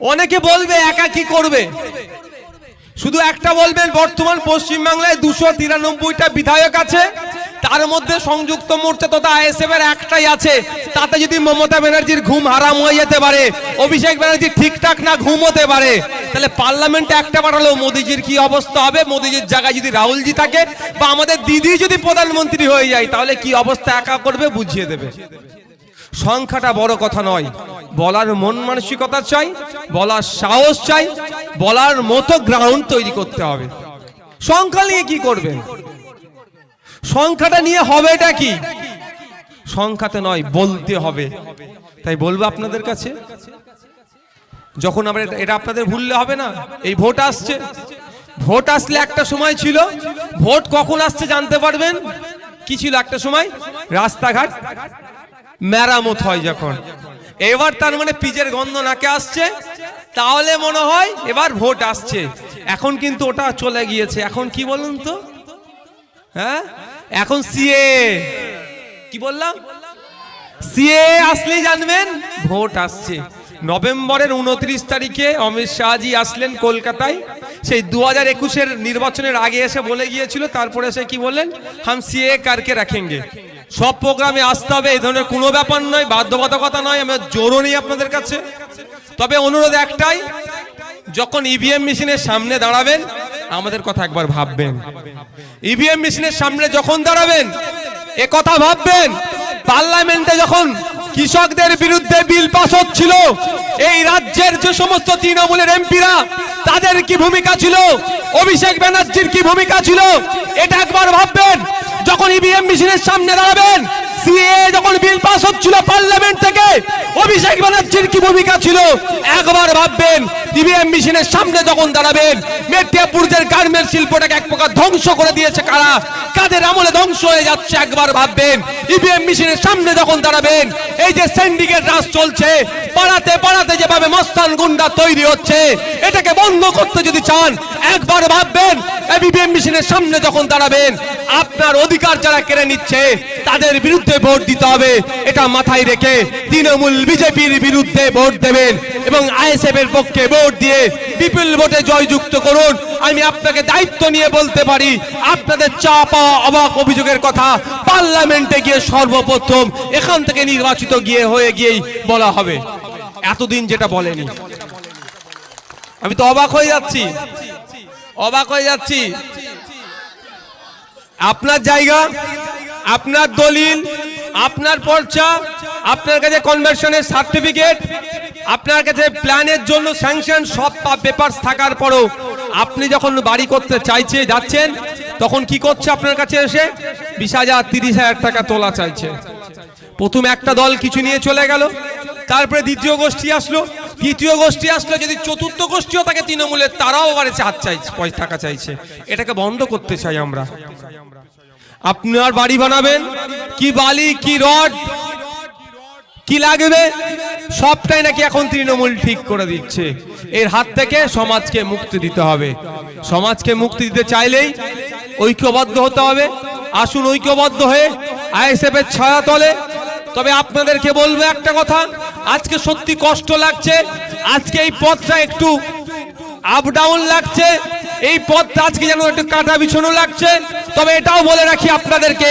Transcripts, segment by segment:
অনেকে বলবে, একা কি করবে? শুধু একটা বলবেন, বর্তমান পশ্চিমবাংলায় দুশো তিরানব্বইটা বিধায়ক আছে। তার মধ্যে সংযুক্ত মোর্চা তথা আইএসএফ এর একটাই আছে। তাতে যদি মমতা ব্যানার্জির ঘুম হারাম হয়ে যেতে পারে, অভিষেক ব্যানার্জি ঠিকঠাক না ঘুম হতে পারে, তাহলে পার্লামেন্টে একটা পাঠালেও মোদিজির কি অবস্থা হবে? মোদিজির জায়গায় যদি রাহুলজি থাকে বা আমাদের দিদি যদি প্রধানমন্ত্রী হয়ে যায়, তাহলে কি অবস্থা একা করবে? বুঝিয়ে দেবে। সংখ্যাটা বড় কথা নয়। বলার মন মানসিকতা চাই, বলার সাহস চাই, বলার মতো গ্রাউন্ড তৈরি করতে হবে। সংখ্যা নিয়ে কি করবেন? সংখ্যাটা নিয়ে হবেটা কি? সংখ্যাতে নয়, বলতে হবে। তাই বলব আপনাদের কাছে, যখন আমরা এটা- এটা আপনাদের ভুললে হবে না, এই ভোট আসছে। ভোট আসলে একটা সময় ছিল, ভোট কখন আসছে জানতে পারবেন? কি ছিল একটা সময়? রাস্তাঘাট। মেরামত হয় যখন। এবার তার মানে পিজের গন্ধ নাকে আসছে, তাহলে মনে হয় এবার ভোট আসছে। এখন কিন্তু ওটা চলে গিয়েছে। এখন কি বলুন তো? হ্যাঁ? এখন সিএ। কি বললাম? সিএ আসলেই জানবেন, ভোট আসছে। নভেম্বরের উনত্রিশ তারিখে অমিত শাহজি আসলেন কলকাতায়। সেই দু হাজার একুশের নির্বাচনের আগে এসে বলে গিয়েছিল, তারপরে সে কি বললেন? হাম সিএ কারকে রাখেঙ্গে। সব প্রোগ্রামে আসতে হবে, এই ধরনের কোনো ব্যাপার নয়, বাধ্যবাধকতা নয় আমি জোরও নেই আপনাদের কাছে। তবে অনুরোধ একটাই, যখন ইভিএম মেশিনের সামনে দাঁড়াবেন, আমাদের কথা একবার ভাববেন। ইভিএম মেশিনের সামনে যখন দাঁড়াবেন, এ কথা ভাববেন, পার্লামেন্টে যখন কৃষকদের বিরুদ্ধে বিল পাস হচ্ছিল, এই রাজ্যের যে সমস্ত তৃণমূলের এমপিরা, তাদের কি ভূমিকা ছিল? অভিষেক ব্যানার্জির কি ভূমিকা ছিল? এটা একবার ভাববেন। যখন ইভিএম মেশিনের সামনে দাঁড়াবেন। সিএ যখন বিল পাস হচ্ছিল পার্লামেন্ট থেকে, অভিষেক ব্যানার্জির কি ভূমিকা ছিল? একবার ভাববেন, ইভিএম মেশিনের সামনে যখন দাঁড়াবেন মেটিয়াপুরদের গার্মেন্ট শিল্পটাকে এক প্রকার ধ্বংস করে দিয়েছে কারা? কাদের আমলে ধ্বংস হয়ে যাচ্ছে একবার ভাববেন। ইভিএম মেশিনের সামনে যখন দাঁড়াবেন, এই যে সিন্ডিকেট রাজ চলছে, পাড়াতে পাড়াতে যেভাবে মস্তান গুন্ডা তৈরি হচ্ছে, এটাকে বন্ধ করতে যদি চান, একবার ভাববেন ইভিএম মেশিনের সামনে যখন দাঁড়াবেন আপনার অধিকার যারা কেড়ে নিচ্ছে, তাদের বিরুদ্ধে ভোট দিতে হবে। এটা মাথায় রেখে তৃণমূল বিজেপির বিরুদ্ধে ভোট দেবেন এবং আইএসএফ এর পক্ষে ভোট দিয়ে বিপুল ভোটে জয়যুক্ত করুন। আমি আপনাকে দায়িত্ব নিয়ে বলতে পারি, আপনাদের চা অবাক অভিযোগের কথা, পার্লামেন্টে গিয়ে সর্বপ্রথম, এখান থেকে নির্বাচিত গিয়ে হয়ে গিয়েই বলা হবে। এতদিন যেটা বলেনি। আমি তো অবাক হয়ে যাচ্ছি। অবাক হয়ে যাচ্ছি। আপনার জায়গা, আপনার দলিল, আপনার পর্চা, আপনার কাছে কনভার্সনের সার্টিফিকেট আপনার কাছে প্ল্যানের জন্য স্যাংশন সব পেপার থাকার পরও আপনি যখন বাড়ি করতে চাইছে, যাচ্ছেন, তখন কি করছে আপনার কাছে এসে? বিশ হাজার, তিরিশ হাজার টাকা তোলা চাইছে। প্রথম একটা দল কিছু নিয়ে চলে গেল, তারপরে দ্বিতীয় গোষ্ঠী আসলো। তৃতীয় গোষ্ঠী আসলো যদি চতুর্থ গোষ্ঠীও তাকে তৃণমূলের, তারাও আবার হাত চাইছে পয়সা টাকা চাইছে। এটাকে বন্ধ করতে চাই আমরা। আপনার বাড়ি বানাবেন? কি বালি, কি রড? কি লাগবে? সবটাই নাকি এখন তৃণমূল ঠিক করে দিচ্ছে। এর হাত থেকে সমাজকে মুক্তি দিতে হবে। সমাজকে মুক্তি দিতে চাইলেই ঐক্যবদ্ধ হতে হবে। আসুন ঐক্যবদ্ধ হয়ে আইএসএফ এর ছায়া তলে। তবে আপনাদেরকে বলব একটা কথা, আজকে সত্যি কষ্ট লাগছে, আজকে এই পথটা একটু আপ ডাউন লাগছে। এই পথটা আজকে যেন একটু কাটা বিছানো লাগছে। তবে এটাও বলে রাখি আপনাদেরকে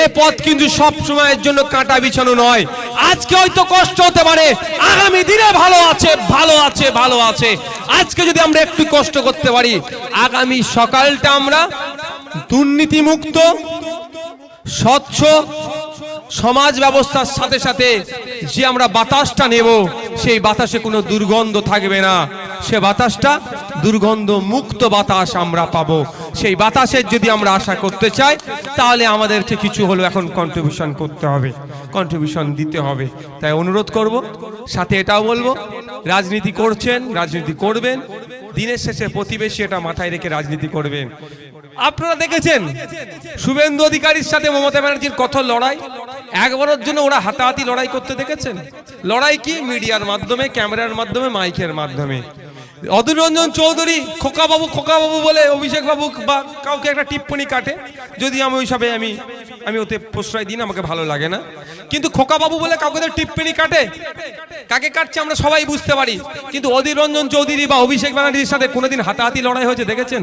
এই পথ কিন্তু সব সময়ের জন্য কাটা বিছানো নয়। আজকে হয়তো কষ্ট হতে পারে, আগামী দিনে ভালো আছে ভালো আছে ভালো আছে। আজকে যদি আমরা একটু কষ্ট করতে পারি, আগামী সকালটা আমরা দুর্নীতি মুক্ত স্বচ্ছ সমাজ ব্যবস্থার সাথে সাথে যে আমরা বাতাসটা নেব, সেই বাতাসে কোনো দুর্গন্ধ থাকবে না। সে বাতাসটা দুর্গন্ধ মুক্ত বাতাস আমরা পাবো। সেই বাতাসের যদি আমরা আশা করতে চাই, তাহলে আমাদেরকে কিছু হলো এখন কন্ট্রিবিউশন করতে হবে কন্ট্রিবিউশন দিতে হবে। তাই অনুরোধ করব, সাথে এটাও বলব, রাজনীতি করছেন, রাজনীতি করবেন, দিনের শেষে প্রতিবেশী এটা মাথায় রেখে রাজনীতি করবেন। আপনারা দেখেছেন, শুভেন্দু অধিকারীর সাথে মমতা ব্যানার্জির কত লড়াই? একবারের জন্য ওরা হাতাহাতি লড়াই করতে দেখেছেন? লড়াই কি? মিডিয়ার মাধ্যমে, ক্যামেরার মাধ্যমে, মাইকের মাধ্যমে। অধীর রঞ্জন চৌধুরী খোকাবাবু খোকাবাবু বলে অভিষেক বাবু বা কাউকে একটা টিপ্পনি কাটে, যদি আমি ওইসবে আমি আমি ওতে প্রশ্রয় দিই না, আমাকে ভালো লাগে না। কিন্তু খোকা বাবু বলে কাউকে তো টিপ্পনি কাটে? কাকে কাটছে আমরা সবাই বুঝতে পারি। কিন্তু অধীর রঞ্জন চৌধুরী বা অভিষেক ব্যানার্জির সাথে কোনোদিন হাতাহাতি লড়াই হয়েছে, দেখেছেন?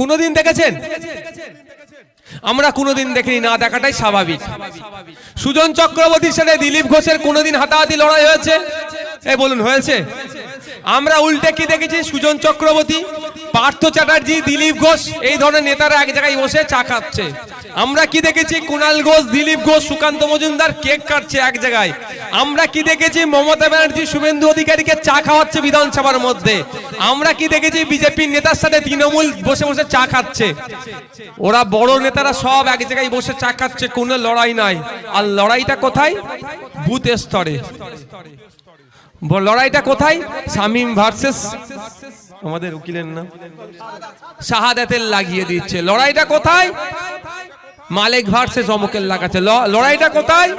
কোনোদিন দেখেছেন? আমরা কোনোদিন দেখিনি, না দেখাটাই স্বাভাবিক। সুজন চক্রবর্তীর সাথে দিলীপ ঘোষের কোনোদিন হাতাহাতি লড়াই হয়েছে? এ, বলুন, হয়েছে? আমরা উল্টে কি দেখেছি? সুজন চক্রবর্তী, পার্থ চ্যাটার্জি, দিলীপ ঘোষ, এই ধরনের নেতারা এক জায়গায় বসে চা খাচ্ছে। আমরা কি দেখেছি? কুণাল ঘোষ, দিলীপ ঘোষ, সুকান্ত মজুমদার কেক কাটছে এক জায়গায়। আমরা কি দেখেছি? মমতা ব্যানার্জি, শুভেন্দু অধিকারীকে চা খাওয়াচ্ছে বিধানসভার মধ্যে। আমরা কি দেখেছি? বিজেপির নেতার সাথে তৃণমূল বসে বসে চা খাচ্ছে। ওরা বড় নেতারা সব এক জায়গায় বসে চা খাচ্ছে, কোনো লড়াই নাই। আর লড়াইটা কোথায়? বুথ স্তরে। লড়াইটা কোথায়? শামীম ভার্সেস। আমাদের উকিলের নাম। শাহাদাতের লাগিয়ে দিচ্ছে। লড়াইটা কোথায়? মালিক ভার্সেস অমুকের লাগাচ্ছে। লড়াইটা কোথায়?